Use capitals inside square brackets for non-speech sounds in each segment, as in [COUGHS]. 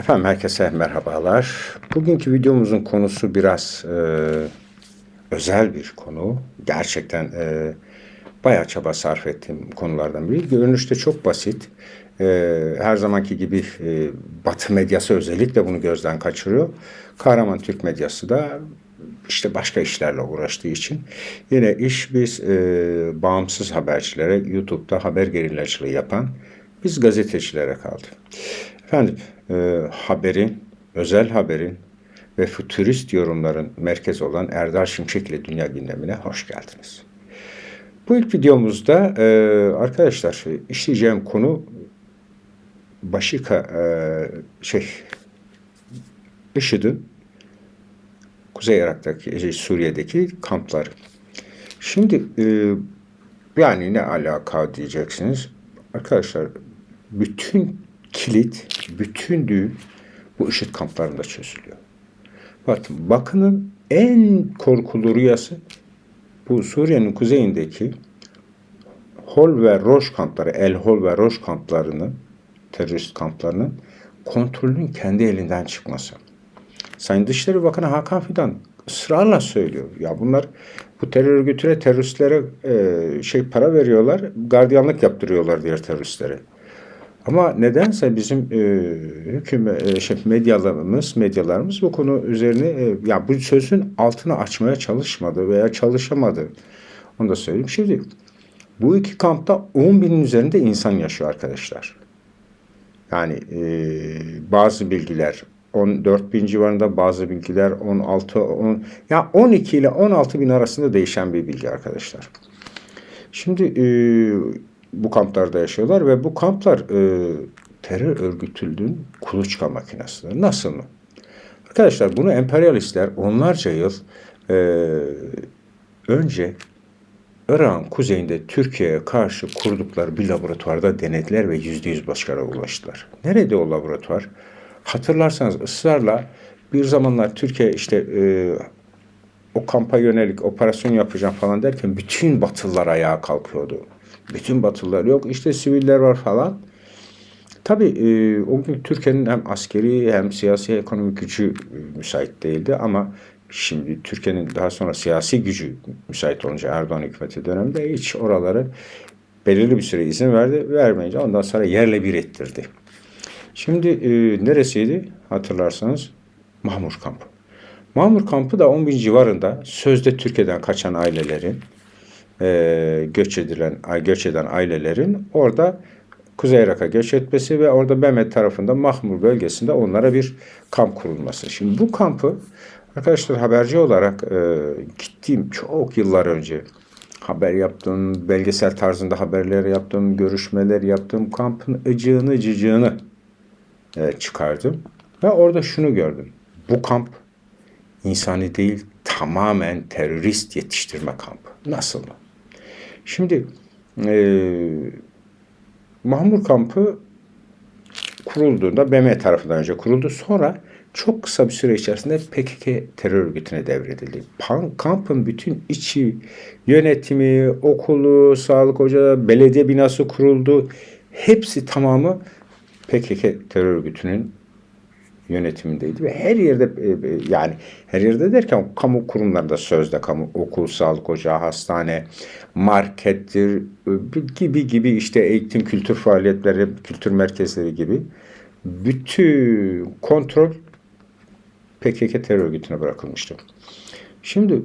Efendim herkese merhabalar. Bugünkü videomuzun konusu biraz e, özel bir konu. Gerçekten e, bayağı çaba sarf ettiğim konulardan biri. Görünüşte çok basit. E, her zamanki gibi e, Batı medyası özellikle bunu gözden kaçırıyor. Kahraman Türk medyası da işte başka işlerle uğraştığı için yine iş biz e, bağımsız habercilere YouTube'da haber gerillacılığı yapan biz gazetecilere kaldı. Efendim e, haberin, özel haberin ve fütürist yorumların merkezi olan Erdal Şimşek ile Dünya gündemine hoş geldiniz. Bu ilk videomuzda e, arkadaşlar işleyeceğim konu Başika e, şey IŞİD'in Kuzey Irak'taki, şey, Suriye'deki kampları. Şimdi e, yani ne alaka diyeceksiniz. Arkadaşlar bütün kilit, bütün düğüm bu IŞİD kamplarında çözülüyor. Bakın, bakının en korkulu rüyası bu Suriye'nin kuzeyindeki Hol ve Roş kampları, El Hol ve Roş kamplarının, terörist kamplarının kontrolünün kendi elinden çıkması. Sayın Dışişleri Bakanı Hakan Fidan ısrarla söylüyor. Ya bunlar bu terör örgütüne teröristlere e, şey para veriyorlar, gardiyanlık yaptırıyorlar diğer teröristlere. Ama nedense bizim e, hükümet e, şey, medyalarımız, medyalarımız bu konu üzerine e, ya bu sözün altını açmaya çalışmadı veya çalışamadı. Onu da söyleyeyim. Şimdi bu iki kampta 10 binin üzerinde insan yaşıyor arkadaşlar. Yani e, bazı bilgiler 14 bin civarında bazı bilgiler 16 10 ya 12 ile 16 bin arasında değişen bir bilgi arkadaşlar. Şimdi e, bu kamplarda yaşıyorlar ve bu kamplar e, terör örgütülüğün kuluçka makinesi. Nasıl mı? Arkadaşlar bunu emperyalistler onlarca yıl e, önce Irak'ın kuzeyinde Türkiye'ye karşı kurdukları bir laboratuvarda denediler ve yüzde yüz başarıya ulaştılar. Nerede o laboratuvar? Hatırlarsanız ısrarla bir zamanlar Türkiye işte e, o kampa yönelik operasyon yapacağım falan derken bütün Batılılar ayağa kalkıyordu. Bütün Batılılar yok işte siviller var falan. Tabii e, o gün Türkiye'nin hem askeri hem siyasi ekonomik gücü e, müsait değildi ama şimdi Türkiye'nin daha sonra siyasi gücü müsait olunca Erdoğan hükümeti döneminde hiç oraları belirli bir süre izin verdi. Vermeyince ondan sonra yerle bir ettirdi. Şimdi e, neresiydi hatırlarsanız? Mahmur kampı. Mahmur kampı da 10 bin civarında sözde Türkiye'den kaçan ailelerin e, göç edilen göç eden ailelerin orada Kuzey Irak'a göç etmesi ve orada Mehmet tarafında Mahmur bölgesinde onlara bir kamp kurulması. Şimdi bu kampı arkadaşlar haberci olarak e, gittiğim çok yıllar önce haber yaptım, belgesel tarzında haberler yaptım, görüşmeler yaptım, kampın ıcığını cıcığını e, çıkardım. Ve orada şunu gördüm. Bu kamp insani değil, tamamen terörist yetiştirme kampı. Nasıl mı? Şimdi e, Mahmur kampı kurulduğunda BM tarafından önce kuruldu. Sonra çok kısa bir süre içerisinde PKK terör örgütüne devredildi. Kampın bütün içi yönetimi, okulu, sağlık ocağı, belediye binası kuruldu. Hepsi tamamı PKK terör örgütünün yönetimindeydi ve her yerde e, e, yani her yerde derken kamu kurumlarında sözde kamu okul, sağlık ocağı, hastane, markettir e, gibi gibi işte eğitim, kültür faaliyetleri, kültür merkezleri gibi bütün kontrol PKK terör örgütüne bırakılmıştı. Şimdi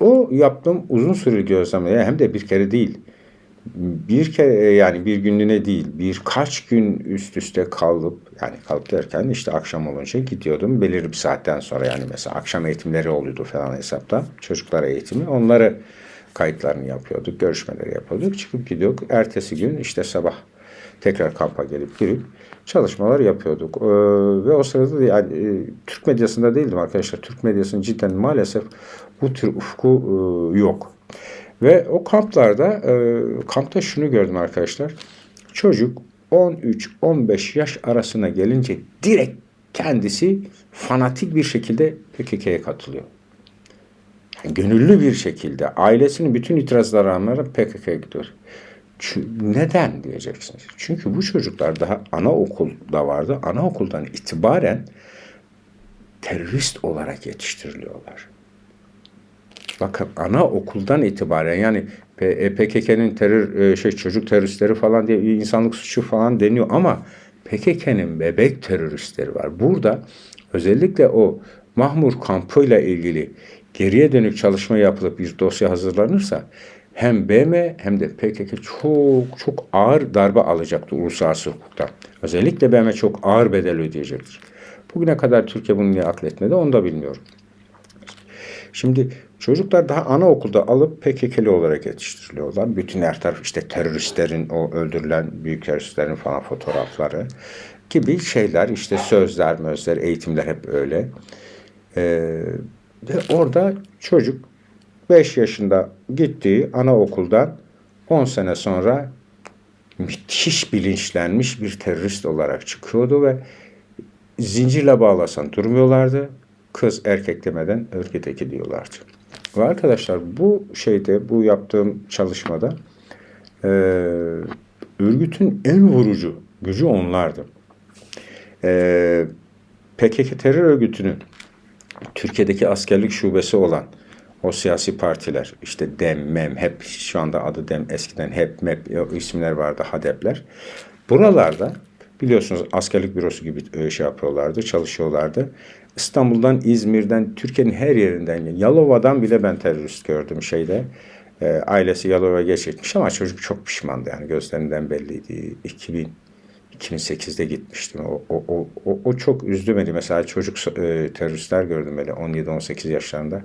o yaptığım uzun süreli gözlemle hem de bir kere değil bir kere yani bir günlüğüne değil birkaç gün üst üste kalıp yani kalıp derken işte akşam olunca gidiyordum belirli bir saatten sonra yani mesela akşam eğitimleri oluyordu falan hesapta çocuklara eğitimi onları kayıtlarını yapıyorduk görüşmeleri yapıyorduk çıkıp gidiyorduk ertesi gün işte sabah tekrar kampa gelip girip çalışmalar yapıyorduk. Ee, ve o sırada da yani e, Türk medyasında değildim arkadaşlar. Türk medyasının cidden maalesef bu tür ufku e, yok. Ve o kamplarda, e, kampta şunu gördüm arkadaşlar. Çocuk 13-15 yaş arasına gelince direkt kendisi fanatik bir şekilde PKK'ya katılıyor. Yani gönüllü bir şekilde ailesinin bütün itirazlara rağmen PKK'ya gidiyor. Neden diyeceksiniz? Çünkü bu çocuklar daha anaokulda vardı. Anaokuldan itibaren terörist olarak yetiştiriliyorlar. Bakın anaokuldan itibaren yani P- PKK'nın terör e, şey çocuk teröristleri falan diye insanlık suçu falan deniyor ama PKK'nın bebek teröristleri var. Burada özellikle o Mahmur kampıyla ilgili geriye dönük çalışma yapılıp bir dosya hazırlanırsa hem BM hem de PKK çok çok ağır darbe alacaktı uluslararası hukukta. Özellikle BM çok ağır bedel ödeyecektir. Bugüne kadar Türkiye bunu niye akletmedi onu da bilmiyorum. Şimdi çocuklar daha anaokulda alıp PKK'li olarak yetiştiriliyorlar. Bütün her taraf işte teröristlerin o öldürülen büyük teröristlerin falan fotoğrafları gibi şeyler işte sözler, mözler, eğitimler hep öyle. Ee, ve orada çocuk 5 yaşında gittiği anaokuldan 10 sene sonra müthiş bilinçlenmiş bir terörist olarak çıkıyordu ve zincirle bağlasan durmuyorlardı. Kız erkek demeden örgüteki diyorlardı. Ve arkadaşlar bu şeyde, bu yaptığım çalışmada e, örgütün en vurucu gücü onlardı. E, PKK terör örgütünün Türkiye'deki askerlik şubesi olan o siyasi partiler işte DEM, MEM hep şu anda adı DEM eskiden hep MEP isimler vardı HADEP'ler. Buralarda biliyorsunuz askerlik bürosu gibi e, şey yapıyorlardı, çalışıyorlardı. İstanbul'dan, İzmir'den, Türkiye'nin her yerinden, Yalova'dan bile ben terörist gördüm şeyde. E, ailesi Yalova'ya geçmiş ama çocuk çok pişmandı yani gözlerinden belliydi. 2000 2008'de gitmiştim. O, o, o, o, o çok üzdü beni. Mesela çocuk e, teröristler gördüm böyle 17-18 yaşlarında.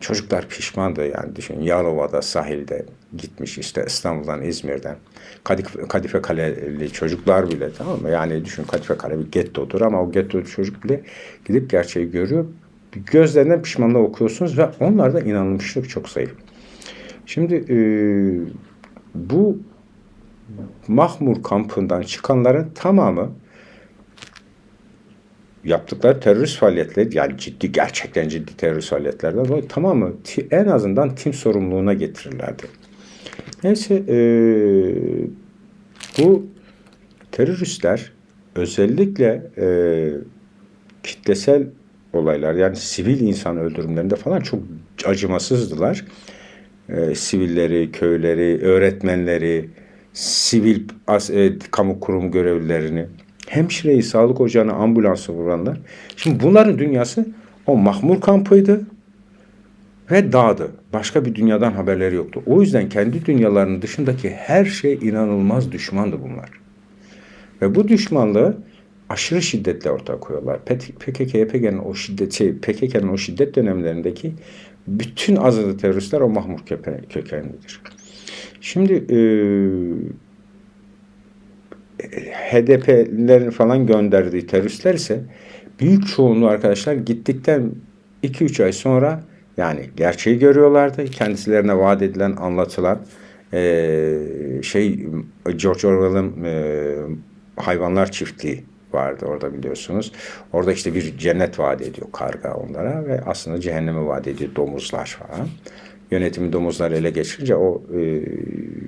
Çocuklar pişmandı yani düşün Yalova'da sahilde gitmiş işte İstanbul'dan İzmir'den Kadife, Kadife Kaleli çocuklar bile tamam mı? Yani düşün Kadife Kale bir gettodur ama o getto çocuk bile gidip gerçeği görüyor. Gözlerinden pişmanlığı okuyorsunuz ve onlarda inanılmışlık çok zayıf. Şimdi e, bu Mahmur kampından çıkanların tamamı yaptıkları terörist faaliyetleri yani ciddi gerçekten ciddi terörist faaliyetlerden dolayı tamamı en azından tim sorumluluğuna getirirlerdi. Neyse e, bu teröristler özellikle e, kitlesel olaylar yani sivil insan öldürümlerinde falan çok acımasızdılar. E, sivilleri, köyleri, öğretmenleri, sivil as, e, kamu kurum görevlilerini, hemşireyi, sağlık ocağına, ambulansı vuranlar. Şimdi bunların dünyası o mahmur kampıydı ve dağdı. Başka bir dünyadan haberleri yoktu. O yüzden kendi dünyalarının dışındaki her şey inanılmaz düşmandı bunlar. Ve bu düşmanlığı aşırı şiddetle ortaya koyuyorlar. PKK, YPG'nin o şiddet, şey, PKK'nın o şiddet dönemlerindeki bütün azılı teröristler o mahmur kökenlidir. Şimdi e, HDP'lerin falan gönderdiği teröristler ise büyük çoğunluğu arkadaşlar gittikten 2-3 ay sonra yani gerçeği görüyorlardı. Kendisilerine vaat edilen, anlatılan e, şey George Orwell'ın e, hayvanlar çiftliği vardı orada biliyorsunuz. Orada işte bir cennet vaat ediyor karga onlara ve aslında cehennemi vaat ediyor domuzlar falan yönetimi domuzlar ele geçirince o e,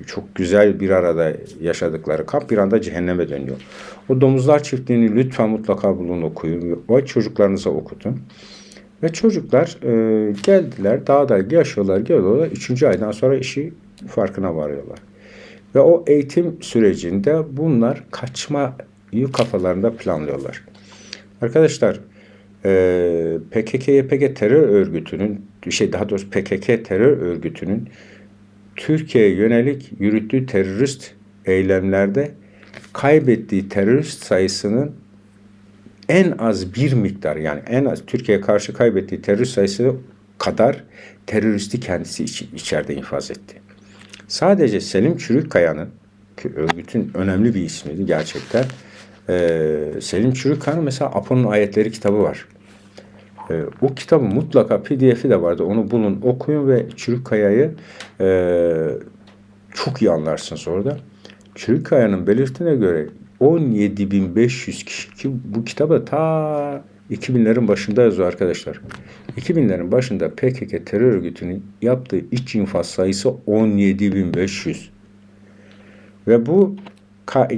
çok güzel bir arada yaşadıkları kamp bir anda cehenneme dönüyor. O domuzlar çiftliğini lütfen mutlaka bulun okuyun. O çocuklarınıza okutun. Ve çocuklar e, geldiler dağda yaşıyorlar geliyorlar. Üçüncü aydan sonra işi farkına varıyorlar. Ve o eğitim sürecinde bunlar kaçmayı kafalarında planlıyorlar. Arkadaşlar e, PKK-YPG terör örgütünün şey daha doğrusu PKK terör örgütünün Türkiye'ye yönelik yürüttüğü terörist eylemlerde kaybettiği terörist sayısının en az bir miktar yani en az Türkiye'ye karşı kaybettiği terörist sayısı kadar teröristi kendisi iç, içeride infaz etti. Sadece Selim Çürükkaya'nın ki örgütün önemli bir ismiydi gerçekten. Ee, Selim Çürükkaya'nın mesela Apo'nun ayetleri kitabı var. E, o kitabın mutlaka pdf'i de vardı. Onu bulun, okuyun ve Çürükkaya'yı e, çok iyi anlarsınız orada. Çürükkaya'nın belirttiğine göre 17.500 kişi ki bu kitaba ta 2000'lerin başında yazıyor arkadaşlar. 2000'lerin başında PKK terör örgütünün yaptığı iç infaz sayısı 17.500. Ve bu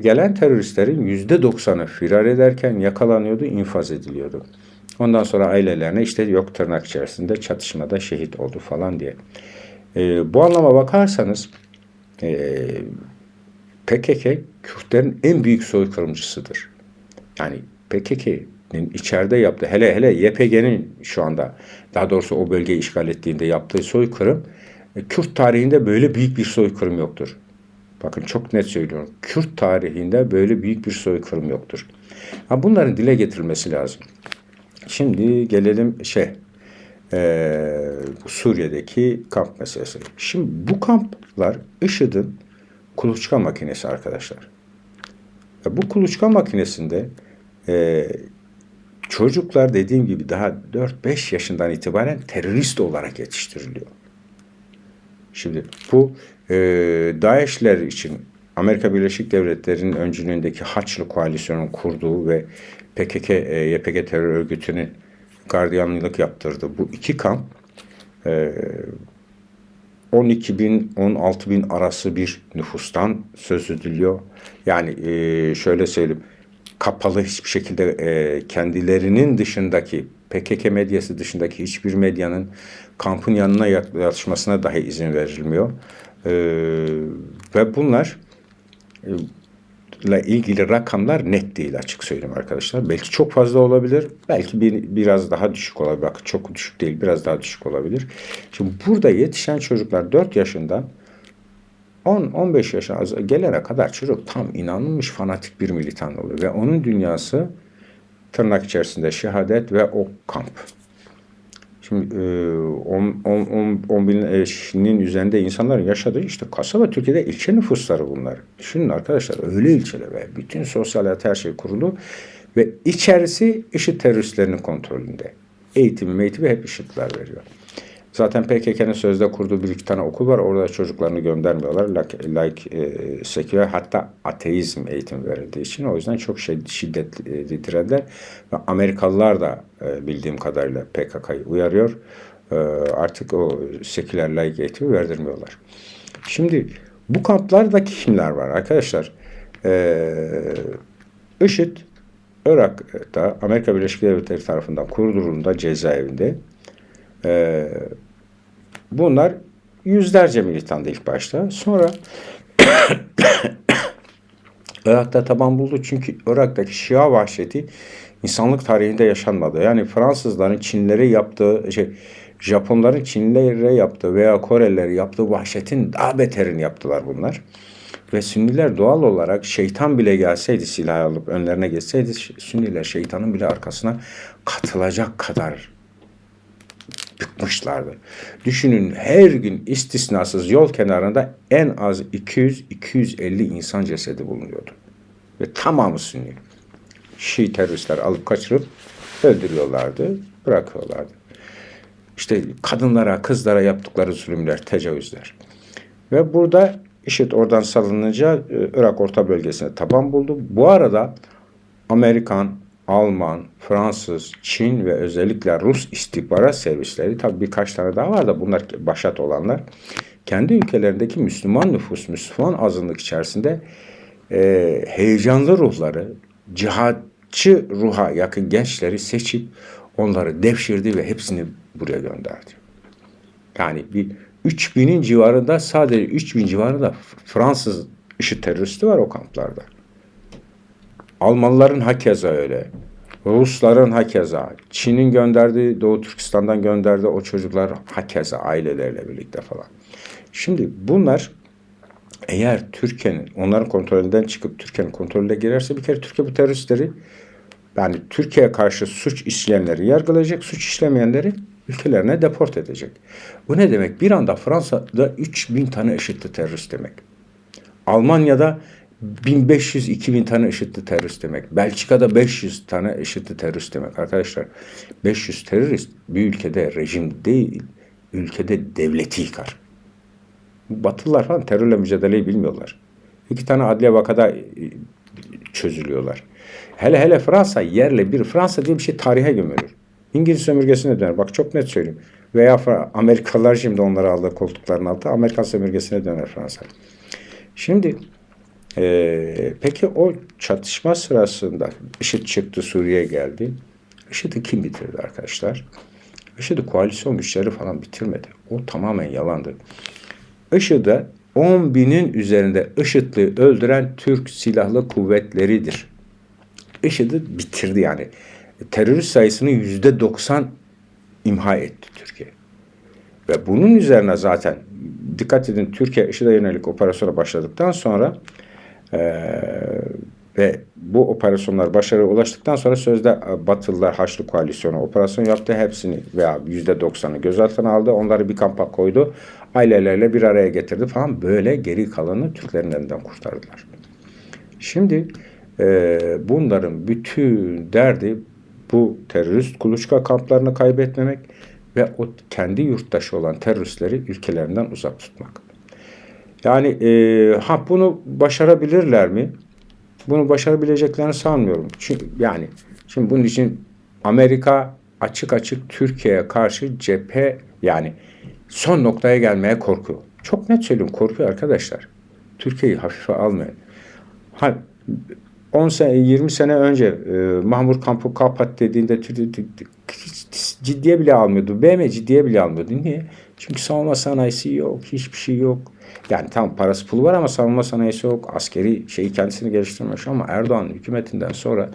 gelen teröristlerin yüzde doksanı firar ederken yakalanıyordu, infaz ediliyordu. Ondan sonra ailelerine işte yok tırnak içerisinde çatışmada şehit oldu falan diye. Ee, bu anlama bakarsanız e, PKK Kürtlerin en büyük soykırımcısıdır. Yani PKK'nin içeride yaptığı hele hele YPG'nin şu anda daha doğrusu o bölgeyi işgal ettiğinde yaptığı soykırım e, Kürt tarihinde böyle büyük bir soykırım yoktur. Bakın çok net söylüyorum. Kürt tarihinde böyle büyük bir soykırım yoktur. Ha, bunların dile getirilmesi lazım. Şimdi gelelim şey e, Suriye'deki kamp meselesi. Şimdi bu kamplar IŞİD'in kuluçka makinesi arkadaşlar. Ve bu kuluçka makinesinde e, çocuklar dediğim gibi daha 4-5 yaşından itibaren terörist olarak yetiştiriliyor. Şimdi bu e, DAEŞ'ler için Amerika Birleşik Devletleri'nin öncülüğündeki Haçlı Koalisyon'un kurduğu ve PKK, e, YPG terör örgütünün gardiyanlık yaptırdığı bu iki kamp e, 12 bin 16 bin arası bir nüfustan söz ediliyor. Yani e, şöyle söyleyeyim kapalı hiçbir şekilde e, kendilerinin dışındaki PKK medyası dışındaki hiçbir medyanın kampın yanına yaklaşmasına dahi izin verilmiyor. E, ve bunlar e, ile ilgili rakamlar net değil açık söyleyeyim arkadaşlar. Belki çok fazla olabilir. Belki bir, biraz daha düşük olabilir. Bakın çok düşük değil biraz daha düşük olabilir. Şimdi burada yetişen çocuklar 4 yaşından 10-15 yaşına gelene kadar çocuk tam inanılmış fanatik bir militan oluyor. Ve onun dünyası tırnak içerisinde şehadet ve o kamp. Şimdi 10 binin üzerinde insanların yaşadığı işte kasaba Türkiye'de ilçe nüfusları bunlar. Düşünün arkadaşlar öyle ilçeler ve bütün sosyal hayat her şey kurulu ve içerisi IŞİD teröristlerinin kontrolünde. Eğitimi eğitimi hep IŞİD'ler veriyor. Zaten PKK'nın sözde kurduğu bir iki tane okul var. Orada çocuklarını göndermiyorlar. Like, like e, seküler hatta ateizm eğitim verildiği için. O yüzden çok şey, şiddetli direnler. Ve Amerikalılar da e, bildiğim kadarıyla PKK'yı uyarıyor. E, artık o seküler like eğitimi verdirmiyorlar. Şimdi bu kamplarda kimler var arkadaşlar? E, IŞİD Irak'ta Amerika Birleşik Devletleri tarafından kurdurulduğunda cezaevinde e, Bunlar yüzlerce militandı ilk başta. Sonra [COUGHS] Irak'ta taban buldu çünkü Irak'taki Şia vahşeti insanlık tarihinde yaşanmadı. Yani Fransızların Çinlere yaptığı şey Japonların Çinlilere yaptığı veya Korelileri yaptığı vahşetin daha beterini yaptılar bunlar. Ve Sünniler doğal olarak şeytan bile gelseydi silah alıp önlerine geçseydi Sünniler şeytanın bile arkasına katılacak kadar bıkmışlardı. Düşünün her gün istisnasız yol kenarında en az 200-250 insan cesedi bulunuyordu. Ve tamamı Sünni. Şii teröristler alıp kaçırıp öldürüyorlardı, bırakıyorlardı. İşte kadınlara, kızlara yaptıkları zulümler, tecavüzler. Ve burada IŞİD oradan salınınca e, Irak orta bölgesine taban buldu. Bu arada Amerikan, Alman, Fransız, Çin ve özellikle Rus istihbarat servisleri tabii birkaç tane daha var da bunlar başat olanlar kendi ülkelerindeki Müslüman nüfus, Müslüman azınlık içerisinde e, heyecanlı ruhları, cihatçı ruha yakın gençleri seçip onları devşirdi ve hepsini buraya gönderdi. Yani bir 3000'in civarında sadece 3000 civarında Fransız IŞİD teröristi var o kamplarda. Almanların hakeza öyle. Rusların hakeza. Çin'in gönderdiği, Doğu Türkistan'dan gönderdiği o çocuklar hakeza ailelerle birlikte falan. Şimdi bunlar eğer Türkiye'nin onların kontrolünden çıkıp Türkiye'nin kontrolüne girerse bir kere Türkiye bu teröristleri yani Türkiye'ye karşı suç işleyenleri yargılayacak, suç işlemeyenleri ülkelerine deport edecek. Bu ne demek? Bir anda Fransa'da 3000 tane eşitli terörist demek. Almanya'da 1500-2000 tane IŞİD'li terörist demek. Belçika'da 500 tane IŞİD'li terörist demek. Arkadaşlar 500 terörist bir ülkede rejim değil, ülkede devleti yıkar. Batılılar falan terörle mücadeleyi bilmiyorlar. İki tane adliye vakada e, çözülüyorlar. Hele hele Fransa yerle bir. Fransa diye bir şey tarihe gömülür. İngiliz sömürgesine döner. Bak çok net söyleyeyim. Veya Amerikalılar şimdi onları aldı koltukların altı. Amerikan sömürgesine döner Fransa. Şimdi Ee, peki o çatışma sırasında IŞİD çıktı Suriye'ye geldi. IŞİD'i kim bitirdi arkadaşlar? IŞİD'i koalisyon güçleri falan bitirmedi. O tamamen yalandı. IŞİD'e 10 binin üzerinde IŞİD'li öldüren Türk Silahlı Kuvvetleri'dir. IŞİD'i bitirdi yani. Terörist sayısını yüzde 90 imha etti Türkiye. Ve bunun üzerine zaten dikkat edin Türkiye IŞİD'e yönelik operasyona başladıktan sonra ee, ve bu operasyonlar başarıya ulaştıktan sonra sözde e, Batılılar Haçlı Koalisyonu operasyon yaptı. Hepsini veya yüzde doksanı gözaltına aldı. Onları bir kampa koydu. Ailelerle bir araya getirdi falan. Böyle geri kalanı Türklerin elinden kurtardılar. Şimdi e, bunların bütün derdi bu terörist kuluçka kamplarını kaybetmemek ve o kendi yurttaşı olan teröristleri ülkelerinden uzak tutmak. Yani e, ha bunu başarabilirler mi? Bunu başarabileceklerini sanmıyorum. Çünkü yani şimdi bunun için Amerika açık açık Türkiye'ye karşı cephe yani son noktaya gelmeye korkuyor. Çok net söylüyorum korkuyor arkadaşlar. Türkiye'yi hafife almayın. Ha, 10 sene 20 sene önce e, Mahmur kampı kapat dediğinde ciddiye bile almıyordu. BM ciddiye bile almıyordu. Niye? Çünkü savunma sanayisi yok, hiçbir şey yok. Yani tam parası pulu var ama savunma sanayisi yok. Askeri şeyi kendisini geliştirmiş ama Erdoğan hükümetinden sonra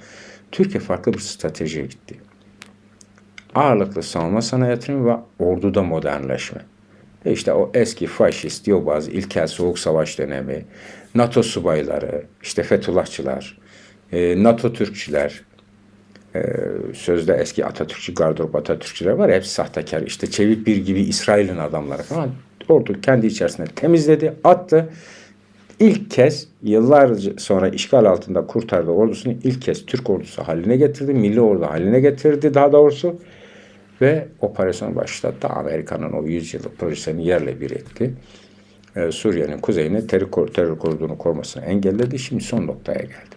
Türkiye farklı bir stratejiye gitti. Ağırlıklı savunma sanayi yatırımı ve orduda modernleşme. E işte o eski faşist, bazı ilkel soğuk savaş dönemi, NATO subayları, işte Fethullahçılar, e, NATO Türkçüler, e, sözde eski Atatürkçü, gardırop Atatürkçüler var ya hepsi sahtekar. İşte Çevik bir gibi İsrail'in adamları falan ordu kendi içerisinde temizledi, attı. İlk kez yıllar sonra işgal altında kurtardığı ordusunu ilk kez Türk ordusu haline getirdi. Milli ordu haline getirdi daha doğrusu. Ve operasyon başlattı. Amerika'nın o 100 yıllık projesini yerle bir etti. Ee, Suriye'nin kuzeyine terör, terör koridorunu korumasını engelledi. Şimdi son noktaya geldi.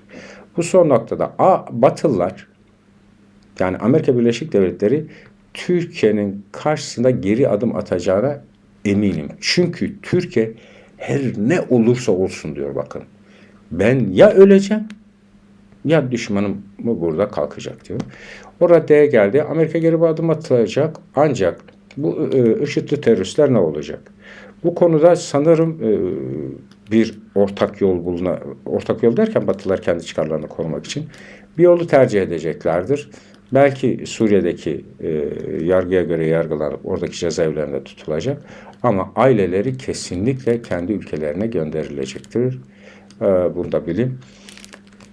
Bu son noktada A, Batılılar yani Amerika Birleşik Devletleri Türkiye'nin karşısında geri adım atacağına eminim. Çünkü Türkiye her ne olursa olsun diyor bakın. Ben ya öleceğim ya düşmanım mı burada kalkacak diyor. O raddeye geldi. Amerika geri bir adım atılacak. Ancak bu e, IŞİD'li teröristler ne olacak? Bu konuda sanırım e, bir ortak yol buluna, ortak yol derken Batılılar kendi çıkarlarını korumak için bir yolu tercih edeceklerdir. Belki Suriye'deki e, yargıya göre yargılanıp oradaki cezaevlerinde tutulacak. Ama aileleri kesinlikle kendi ülkelerine gönderilecektir. E, bunu da bilin.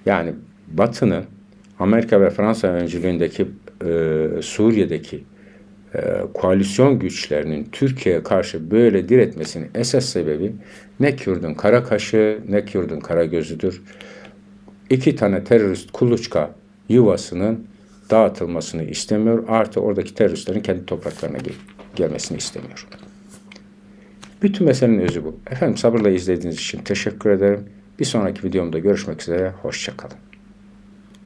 Yani Batı'nın Amerika ve Fransa öncülüğündeki e, Suriye'deki e, koalisyon güçlerinin Türkiye'ye karşı böyle diretmesinin esas sebebi ne Kürdün kara kaşı ne Kürdün kara gözüdür. İki tane terörist kuluçka yuvasının dağıtılmasını istemiyor. Artı oradaki teröristlerin kendi topraklarına gel gelmesini istemiyor. Bütün meselenin özü bu. Efendim sabırla izlediğiniz için teşekkür ederim. Bir sonraki videomda görüşmek üzere. Hoşçakalın.